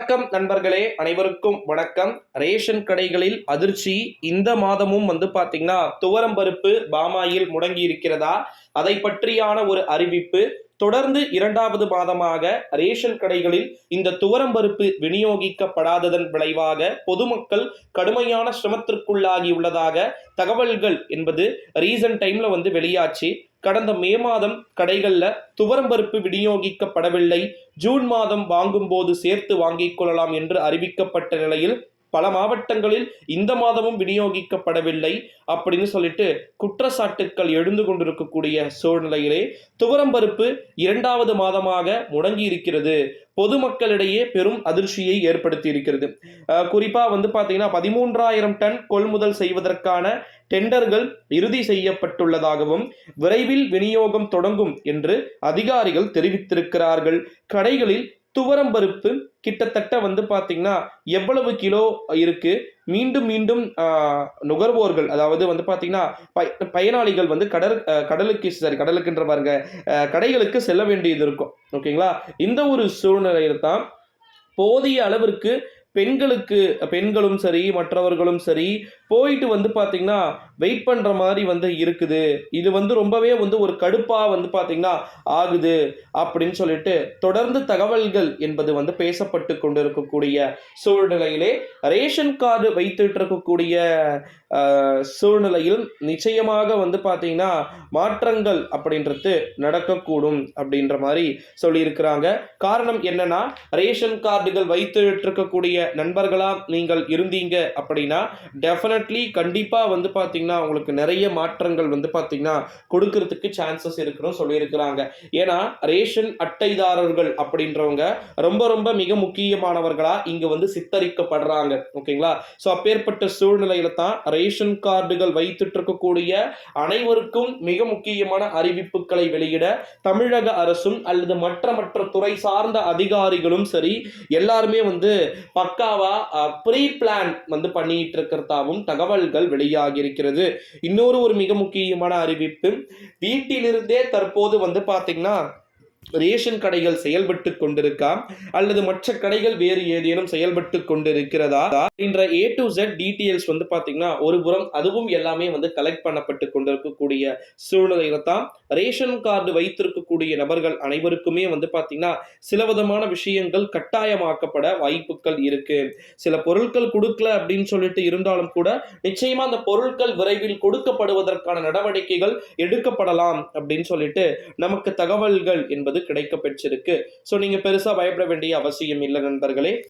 வணக்கம் நண்பர்களே அனைவருக்கும் வணக்கம். ரேஷன் கடைகளில் அதிர்ச்சி இந்த மாதமும் வந்து பாத்தீங்கன்னா துவரம் பருப்பு பாமாயில் முடங்கி இருக்கிறதா? அதை பற்றியான ஒரு அறிவிப்பு. தொடர்ந்து இரண்டாவது மாதமாக ரேஷன் கடைகளில் இந்த துவரம் பருப்பு விநியோகிக்கப்படாததன் விளைவாக பொதுமக்கள் கடுமையான சிரமத்திற்குள்ளாகி உள்ளதாக தகவல்கள் என்பது ரீசன்ட் டைம்ல வந்து வெளியாச்சு. கடந்த மே மாதம் கடைகள்ல துவரம் பருப்பு விநியோகிக்கப்படவில்லை. ஜூன் மாதம் வாங்கும்போது சேர்த்து வாங்கிக் கொள்ளலாம் என்று அறிவிக்கப்பட்ட நிலையில் பல மாவட்டங்களில் இந்த மாதமும் விநியோகிக்கப்படவில்லை அப்படின்னு சொல்லிட்டு குற்றச்சாட்டுக்கள் எழுந்து கொண்டிருக்கக்கூடிய சூழ்நிலையிலே துவரம் பருப்பு இரண்டாவது மாதமாக முடங்கி இருக்கிறது. பொதுமக்களிடையே பெரும் அதிர்ச்சியை ஏற்படுத்தி இருக்கிறது. குறிப்பாக வந்து பார்த்தீங்கன்னா பதிமூன்றாயிரம் டன் கொள்முதல் செய்வதற்கான டெண்டர்கள் இறுதி செய்யப்பட்டுள்ளதாகவும் விரைவில் விநியோகம் தொடங்கும் என்று அதிகாரிகள் தெரிவித்திருக்கிறார்கள். கடைகளில் துவரம் பருப்பு கிட்டத்தட்ட வந்து பார்த்திங்கன்னா எவ்வளவு கிலோ இருக்குது மீண்டும் மீண்டும் நுகர்வோர்கள் அதாவது வந்து பார்த்திங்கன்னா பய- பயனாளிகள் வந்து கடல் கடலுக்கு சாரி கடலுக்குன்ற பாருங்க கடைகளுக்கு செல்ல வேண்டியது இருக்கும். ஓகேங்களா இந்த ஒரு சூழ்நிலையில் தான் போதிய அளவிற்கு பெண்களுக்கு பெண்களும் சரி மற்றவர்களும் சரி போயிட்டு வந்து பார்த்திங்கன்னா வெயிட் பண்ணுற மாதிரி வந்து இருக்குது. இது வந்து ரொம்பவே வந்து ஒரு கடுப்பாக வந்து பார்த்திங்கன்னா ஆகுது அப்படின்னு சொல்லிட்டு தொடர்ந்து தகவல்கள் என்பது வந்து பேசப்பட்டு கொண்டிருக்கக்கூடிய சூழ்நிலையிலே ரேஷன் கார்டு வைத்துட்டு இருக்கக்கூடிய சூழ்நிலையில் நிச்சயமாக வந்து பார்த்திங்கன்னா மாற்றங்கள் அப்படின்றது நடக்கக்கூடும் அப்படின்ற மாதிரி சொல்லியிருக்கிறாங்க. காரணம் என்னன்னா ரேஷன் கார்டுகள் வைத்துட்டு இருக்கக்கூடிய நண்பர்களாக நீங்கள் இருந்தீங்க அப்படின்னா டெஃபினெட்லி கண்டிப்பாக வந்து பாத்தீங்கன்னா உங்களுக்கு நிறைய மாற்றங்கள் வந்து பாத்தீங்கன்னா கொடுக்கறதுக்கு சான்சஸ் இருக்குன்னு சொல்லியிருக்கிறாங்க. ஏன்னா ரேஷன் அட்டைதாரர்கள் அப்படின்றவங்க ரொம்ப ரொம்ப மிக முக்கியமானவர்களா இங்க வந்து சித்தரிக்கப்படுறாங்க. ஓகேங்களா? ஸோ அப்பேற்பட்ட சூழ்நிலையில தான் ரேஷன் கார்டுகள் வைத்துட்டு இருக்கக்கூடிய அனைவருக்கும் மிக முக்கியமான அறிவிப்புகளை வெளியிட தமிழக அரசும் அல்லது மற்ற மற்ற துறை சார்ந்த அதிகாரிகளும் சரி எல்லாருமே வந்து பக்காவா ப்ரீ பிளான் வந்து பண்ணிட்டு இருக்கிறதாவும் தகவல்கள் வெளியாகி இருக்கிறது. இன்னொரு ஒரு மிக முக்கியமான அறிவிப்பு வீட்டிலிருந்தே தற்போது வந்து பார்த்தீங்கன்னா ரேஷன் கடைகள் செயல்பட்டு கொண்டிருக்கா? அல்லது மற்ற கடைகள் வேறு ஏதேனும் செயல்பட்டு கொண்டிருக்கிறதா? என்ற ஏ டு ஜெட் டீட்டெயில்ஸ் வந்து பார்த்தீங்கன்னா ஒரு புறம் அதுவும் எல்லாமே வந்து கலெக்ட் பண்ணப்பட்டு கொண்டிருக்கக்கூடிய சூழ்நிலையில தான் ரேஷன் கார்டு வைத்திருக்கக்கூடிய நபர்கள் அனைவருக்குமே வந்து பார்த்தீங்கன்னா சில விதமான விஷயங்கள் கட்டாயமாக்கப்பட வாய்ப்புகள் இருக்கு. சில பொருட்கள் கொடுக்கல அப்படின்னு சொல்லிட்டு இருந்தாலும் கூட நிச்சயமா அந்த பொருட்கள் விரைவில் கொடுக்கப்படுவதற்கான நடவடிக்கைகள் எடுக்கப்படலாம் அப்படின்னு சொல்லிட்டு நமக்கு தகவல்கள் என்பது கிடைக்க பெற்றிருக்கு ஸோ நீங்க பெருசா பயப்பட வேண்டிய அவசியம் இல்லை நண்பர்களே.